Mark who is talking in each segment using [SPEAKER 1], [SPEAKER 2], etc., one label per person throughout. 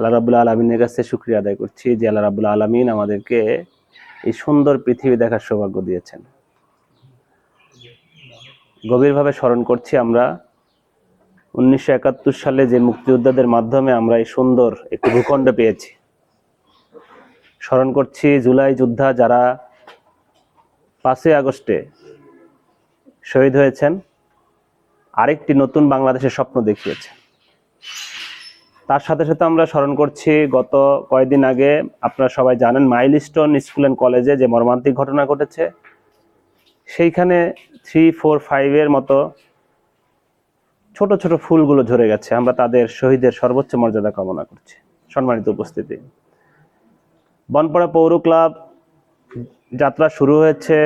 [SPEAKER 1] আল্লাহ রাবুল্লাহ আলমিনের কাছে শুক্রিয়া আদায় করছি যে আল্লাহ রাবুল্লাহ আলমিন আমাদেরকে এই সুন্দর পৃথিবী দেখার সৌভাগ্য দিয়েছেন। গভীরভাবে স্মরণ করছি আমরা, উনিশশো একাত্তর সালে যে মুক্তিযোদ্ধাদের মাধ্যমে আমরা এই সুন্দর একটি ভূখণ্ড পেয়েছি। স্মরণ করছি জুলাই যোদ্ধা যারা পাঁচই আগস্টে শহীদ হয়েছেন, আরেকটি নতুন বাংলাদেশের স্বপ্ন দেখিয়েছে তার সাথে সাথে আমরা স্মরণ করছি, গত কয়েকদিন আগে আপনারা সবাই জানেন মাইলস্টোন স্কুল অ্যান্ড কলেজে যে মর্মান্তিক ঘটনা ঘটেছে, সেইখানে থ্রি ফোর ফাইভের মতো ছোট ছোট ফুলগুলো ঝরে গেছে। আমরা তাদের শহীদের সর্বোচ্চ মর্যাদা কামনা করছি। সম্মানিত উপস্থিতি। বনপাড়া পৌর ক্লাব যাত্রা শুরু হয়েছে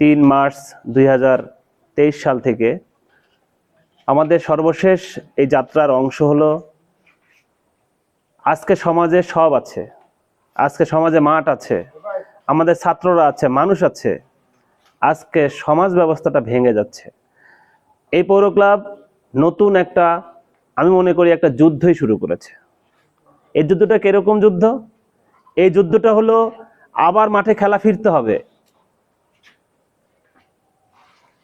[SPEAKER 1] তিন মার্চ দুই হাজার তেইশ সাল থেকে। আমাদের সর্বশেষ এই যাত্রার অংশ হলো আজকে সমাজে সব আছে। আজকে সমাজে মাঠ আছে, আমাদের ছাত্ররা আছে, মানুষ আছে। আজকে সমাজ ব্যবস্থাটা ভেঙে যাচ্ছে। এই পৌর ক্লাব নতুন একটা, আমি মনে করি একটা যুদ্ধই শুরু করেছে। এই যুদ্ধটা কীরকম যুদ্ধ? এই যুদ্ধটা হলো আবার মাঠে খেলা ফিরতে হবে।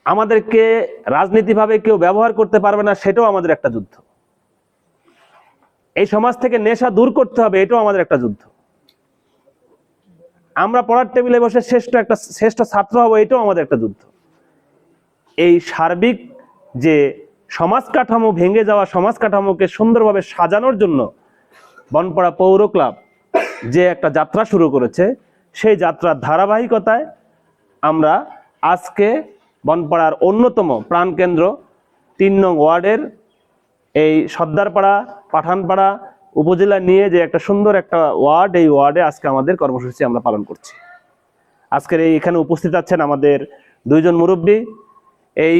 [SPEAKER 1] আমাদেরকে রাজনীতিভাবে কেউ ব্যবহার করতে পারবে না, সেটাও আমাদের একটা যুদ্ধ। এই সমাজ থেকে নেশা দূর করতে হবে, এটাও আমাদের একটা যুদ্ধ। আমরা পড়ার টেবিলে বসে শ্রেষ্ঠ একটা, শ্রেষ্ঠ ছাত্র হব, এটাও আমাদের একটা যুদ্ধ। এই সার্বিক যে সমাজ কাঠামো ভেঙে যাওয়া সমাজ কাঠামোকে সুন্দরভাবে সাজানোর জন্য বনপাড়া পৌর ক্লাব যে একটা যাত্রা শুরু করেছে, সেই যাত্রার ধারাবাহিকতায় আমরা আজকে বনপাড়ার অন্যতম প্রাণকেন্দ্র তিন নং ওয়ার্ডের এই সর্দারপাড়া পাঠানপাড়া উপজেলা নিয়ে যে একটা সুন্দর একটা ওয়ার্ড, এই ওয়ার্ডে আজকে আমাদের কর্মসূচি আমরা পালন করছি। আজকের এই এখানে উপস্থিত আছেন আমাদের দুইজন মুরব্বী। এই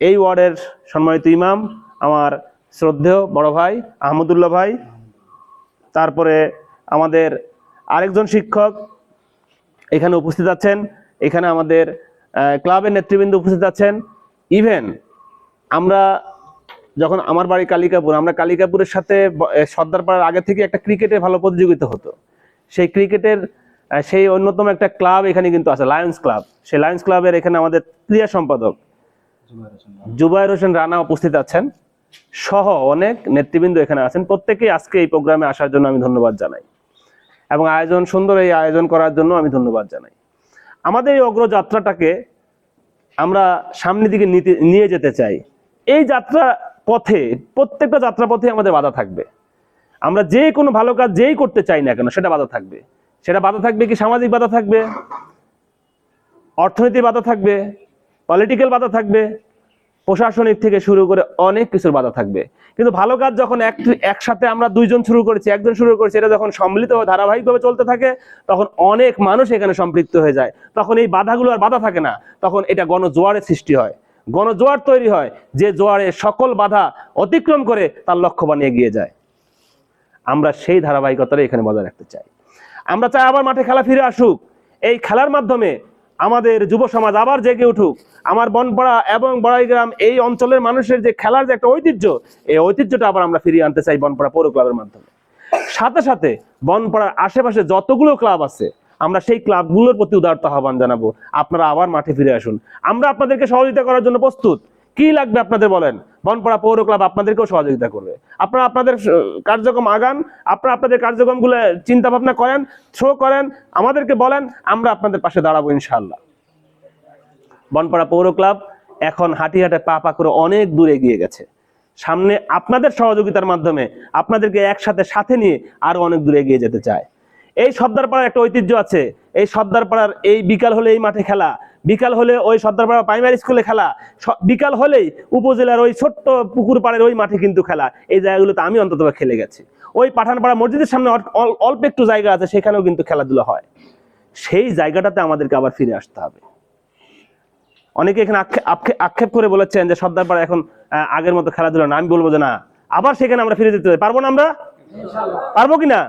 [SPEAKER 1] এই ওয়ার্ডের সম্মানিত ইমাম আমার শ্রদ্ধেয় বড় ভাই আহমদুল্লাহ ভাই। তারপরে আমাদের আরেকজন শিক্ষক এখানে উপস্থিত আছেন। এখানে আমাদের ক্লাবের নেতৃবৃন্দ উপস্থিত আছেন। ইভেন আমরা যখন আমার বাড়ি কালিকাপুর, আমরা কালিকাপুরের সাথে সর্দারপাড়ার আগে থেকে একটা ক্রিকেটের ভালো প্রতিযোগিতা হতো। সেই ক্রিকেটের সেই অন্যতম একটা ক্লাব এখানে কিন্তু আছে লায়ন্স ক্লাব সেই লায়ন্স ক্লাবের এখানে আমাদের ক্রিয়া সম্পাদক জুবাইর হোসেন রানা উপস্থিত আছেন সহ অনেক নেতৃবৃন্দ এখানে আছেন। প্রত্যেকেই আজকে এই প্রোগ্রামে আসার জন্য আমি ধন্যবাদ জানাই এবং আয়োজন, সুন্দর এই আয়োজন করার জন্য আমি ধন্যবাদ জানাই। আমাদের এই অগ্রযাত্রাটাকে আমরা সামনের দিকে নিয়ে যেতে চাই। এই যাত্রা পথে, প্রত্যেকটা যাত্রা পথে আমাদের বাধা থাকবে। আমরা যে কোনো ভালো কাজ যেই করতে চাই না কেন, সেটা বাধা থাকবে। সেটা বাধা থাকবে কি সামাজিক বাধা থাকবে? অর্থনৈতিক বাধা থাকবে? পলিটিক্যাল বাধা থাকবে? প্রশাসনিক থেকে শুরু করে অনেক কিছুর বাধা থাকবে। কিন্তু ভালো কাজ যখন এক, একসাথে আমরা দুইজন শুরু করেছি, একজন শুরু করেছি, এটা যখন সম্মিলিত ধারাবাহিকভাবে চলতে থাকে, তখন অনেক মানুষ এখানে সম্পৃক্ত হয়ে যায়। তখন এই বাধাগুলো আর বাধা থাকে না। তখন এটা গণজোয়ারের সৃষ্টি হয়। গণজোয়ার তৈরি হয়, যে জোয়ারে সকল বাধা অতিক্রম করে তার লক্ষ্য বানিয়ে এগিয়ে যায়। আমরা সেই ধারাবাহিকতাটা এখানে বজায় রাখতে চাই। আমরা চাই আবার মাঠে খেলা ফিরে আসুক। এই খেলার মাধ্যমে আমাদের যুব সমাজ আবার জেগে উঠুক। আমার বনপাড়া এবং বড়াইগ্রাম এই অঞ্চলের মানুষের যে খেলার যে একটা ঐতিহ্য, এই ঐতিহ্যটা আবার আমরা ফিরিয়ে আনতে চাই বনপাড়া পৌর ক্লাবের মাধ্যমে। সাথে সাথে বনপাড়ার আশেপাশে যতগুলো ক্লাব আছে আমরা সেই ক্লাবগুলোর প্রতি উদারতা আহ্বান জানাব। আপনারা আবার মাঠে ফিরে আসুন। আমরা আপনাদেরকে সহযোগিতা করার জন্য প্রস্তুত। কি লাগবে আপনাদের বলেন? বনপাড়া পৌর ক্লাব আপনাদেরকেও সহযোগিতা করবে। আপনারা আপনাদের কার্যক্রম আগান। আপনারা আপনাদের কার্যক্রমগুলো চিন্তা ভাবনা করেন থ্রো করেন, আমাদেরকে বলেন, আমরা আপনাদের পাশে দাঁড়াবো ইনশাল্লাহ বনপাড়া পৌর ক্লাব এখন হাঁটি হাঁটে পা পা করে অনেক দূর এগিয়ে গেছে। সামনে আপনাদের সহযোগিতার মাধ্যমে আপনাদেরকে একসাথে, সাথে নিয়ে আরও অনেক দূর এগিয়ে যেতে চায়। এই সর্দারপাড়ার একটা ঐতিহ্য আছে। এই সর্দারপাড়ার এই বিকাল হলে এই মাঠে খেলা। বিকাল হলে ওই সর্দারপাড়া প্রাইমারি স্কুলে খেলা। বিকাল হলেই উপজেলার ওই ছোট্ট পুকুর পাড়ের ওই মাঠে কিন্তু খেলা। এই জায়গাগুলোতে আমি অন্তত খেলে গেছি। ওই পাঠানপাড়া মসজিদের সামনে অল- অল- অল্প একটু জায়গা আছে, সেখানেও কিন্তু খেলাধুলা হয়। সেই জায়গাটাতে আমাদেরকে আবার ফিরে আসতে হবে। অনেকে এখানে আক্ষে- আক্ষে- আক্ষেপ করে বলেছেন যে সর্দারপাড়া এখন আগের মতো খেলাধুলা না। আমি বলব যে না, আবার সেখানে আমরা ফিরে যেতে পারব না আমরা? পারব কি না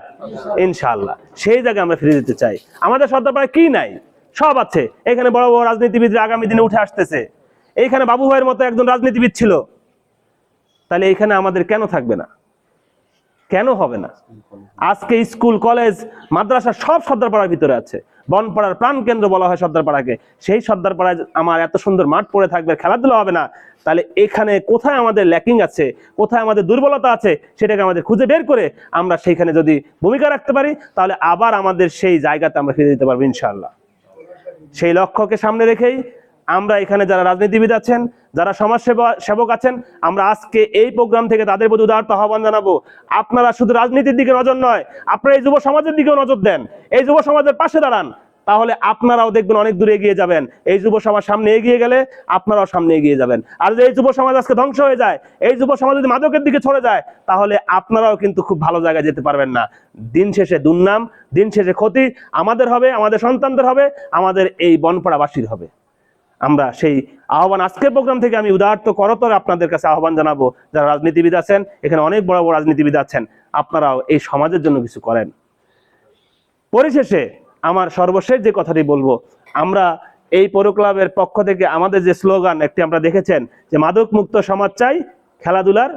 [SPEAKER 1] ইনশাআল্লাহ। সেই জায়গায় আমরা ফিরে যেতে চাই। আমাদের সর্দারপাড়ায় কি নাই? সব আছে। এখানে বড় বড় রাজনীতিবিদরা আগামী দিনে উঠে আসতেছে। এইখানে বাবু ভাইয়ের মতো একজন রাজনীতিবিদ ছিল। তাহলে এখানে আমাদের কেন থাকবে না? কেন হবে না? আজকে স্কুল, কলেজ, মাদ্রাসা সব সর্দারপাড়ার ভিতরে আছে। বনপাড়ার প্রাণ কেন্দ্র বলা হয় সর্দারপাড়াকে। সেই সর্দারপাড়ায় আমার এত সুন্দর মাঠ পড়ে থাকবে, খেলাধুলা হবে না। তাহলে এখানে কোথায় আমাদের ল্যাকিং আছে? কোথায় আমাদের দুর্বলতা আছে? সেটাকে আমাদের খুঁজে বের করে আমরা সেইখানে যদি ভূমিকা রাখতে পারি, তাহলে আবার আমাদের সেই জায়গাতে আমরা ফিরে দিতে পারব ইনশাল্লাহ সেই লক্ষ্যকে সামনে রেখেই আমরা এখানে যারা রাজনীতিবিদ আছেন যারা সমাজ সেবা- সেবক আছেন, আমরা আজকে এই প্রোগ্রাম থেকে তাদের প্রতি উদারত আহ্বান জানাব। আপনারা শুধু রাজনীতির দিকে নজর নয়, আপনারা এই যুব সমাজের দিকেও নজর দেন। এই যুব সমাজের পাশে দাঁড়ান, তাহলে আপনারাও দেখবেন অনেক দূরে এগিয়ে যাবেন। এই যুব সমাজ সামনে এগিয়ে গেলে আপনারাও সামনে এগিয়ে যাবেন। আর যদি এই যুব সমাজ আজকে ধ্বংস হয়ে যায়, এই যুব সমাজ যদি মাদকের দিকে ছড়ে যায়, তাহলে আপনারাও কিন্তু খুব ভালো জায়গায় যেতে পারবেন না। দিন শেষে দুর্নাম, দিন শেষে ক্ষতি আমাদের হবে, আমাদের সন্তানদের হবে, আমাদের এই বনপাড়াবাসীর হবে। আমরা সেই আহ্বান আজকের প্রোগ্রাম থেকে আমি উদার্ত করতর আপনাদের কাছে আহ্বান জানাব। যারা রাজনীতিবিদ আছেন, এখানে অনেক বড় বড় রাজনীতিবিদ আছেন, আপনারাও এই সমাজের জন্য কিছু করেন। পরিশেষে আমার সর্বশেষ যে কথাটি বলব, আমরা এই পৌর ক্লাবের পক্ষ থেকে আমাদের যে স্লোগান একটি আমরা দেখেছেন, যে মাদক মুক্ত সমাজ চাই, খেলাধুলার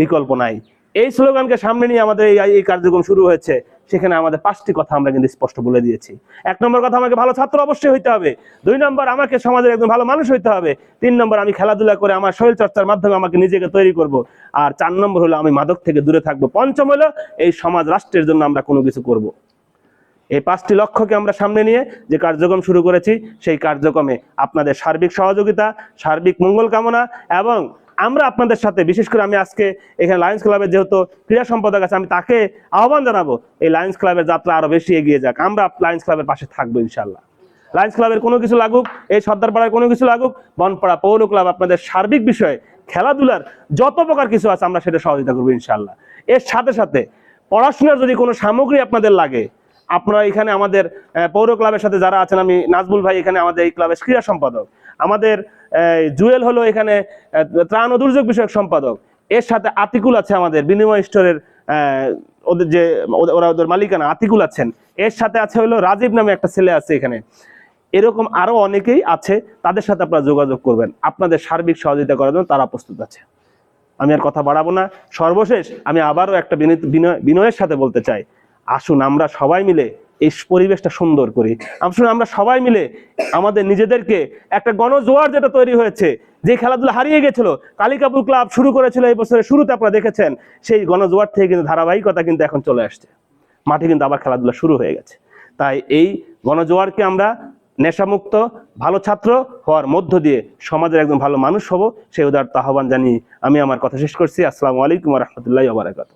[SPEAKER 1] বিকল্প নাই। এই স্লোগানকে সামনে নিয়ে আমাদের এই কার্যক্রম শুরু হয়েছে। সেখানে আমাদের পাঁচটি কথা আমরা কিন্তু স্পষ্ট বলে দিয়েছি। এক নম্বর কথা, আমাকে ভালো ছাত্র অবশ্যই হইতে হবে। দুই নম্বর, আমাকে সমাজের একজন ভালো মানুষ হইতে হবে। তিন নম্বর, আমি খেলাধুলা করে আমার শরীর চর্চার মাধ্যমে আমাকে নিজেকে তৈরি করব। আর চার নম্বর হলো, আমি মাদক থেকে দূরে থাকব। পঞ্চম হলো, এই সমাজ রাষ্ট্রের জন্য আমরা কোনো কিছু করব। এই পাঁচটি লক্ষ্যকে আমরা সামনে নিয়ে যে কার্যক্রম শুরু করেছি, সেই কার্যক্রমে আপনাদের সার্বিক সহযোগিতা, সার্বিক মঙ্গল কামনা এবং আমরা আপনাদের সাথে, বিশেষ করে আমি আজকে এখানে লায়ন্স ক্লাবের যেহেতু ক্রীড়া সম্পাদক আছে, আমি তাকে আহ্বান জানাব এই লায়ন্স ক্লাবের যাত্রা আরও বেশি এগিয়ে যাক। আমরা লায়ন্স ক্লাবের পাশে থাকব ইনশাল্লাহ লায়ন্স ক্লাবের কোনো কিছু লাগুক, এই সর্দারপাড়ার কোনো কিছু লাগুক, বনপাড়া পৌর ক্লাব আপনাদের সার্বিক বিষয়ে খেলাধুলার যত প্রকার কিছু আছে, আমরা সেটা সহযোগিতা করব ইনশাল্লাহ এর সাথে সাথে পড়াশোনার যদি কোনো সামগ্রী আপনাদের লাগে, আপনারা এখানে আমাদের পৌর ক্লাবের সাথে যারা আছেন, আমি নাজবুল ভাই এখানে আমাদের এই ক্লাবের ক্রীড়া সম্পাদক। আমাদের জুয়েল হলো এখানে ত্রাণ ও দুর্যোগ বিষয়ক সম্পাদক। এর সাথে আতিকুল আছে আমাদের, বিনিময় স্টোরের ওদের যে ওরা ওদের মালিকানা, আতিকুল আছেন। এর সাথে আছে হলো রাজীব নামে একটা ছেলে আছে এখানে। এরকম আরও অনেকেই আছে, তাদের সাথে আপনারা যোগাযোগ করবেন। আপনাদের সার্বিক সহযোগিতা করার জন্য তারা প্রস্তুত আছে। আমি আর কথা বাড়াবো না। সর্বশেষ আমি আবারও একটা বিনয়, বিনয়ের সাথে বলতে চাই। আসুন আমরা সবাই মিলে এই পরিবেশটা সুন্দর করি। আসুন আমরা সবাই মিলে আমাদের নিজেদেরকে একটা গণজোয়ার যেটা তৈরি হয়েছে, যে খেলাধুলা হারিয়ে গেছিল কালিকাপুর ক্লাব শুরু করেছিল এই বছরের শুরুতে আপনারা দেখেছেন, সেই গণজোয়ার থেকে কিন্তু ধারাবাহিকতা কিন্তু এখন চলে আসছে। মাঠে কিন্তু আবার খেলাধুলা শুরু হয়ে গেছে। তাই এই গণজোয়ারকে আমরা নেশামুক্ত, ভালো ছাত্র হওয়ার মধ্য দিয়ে সমাজের একজন ভালো মানুষ হব, সেই উদারতা আহ্বান জানিয়ে আমি আমার কথা শেষ করছি। আসসালামু আলাইকুম রহমতুল্লাহ বারাকাতু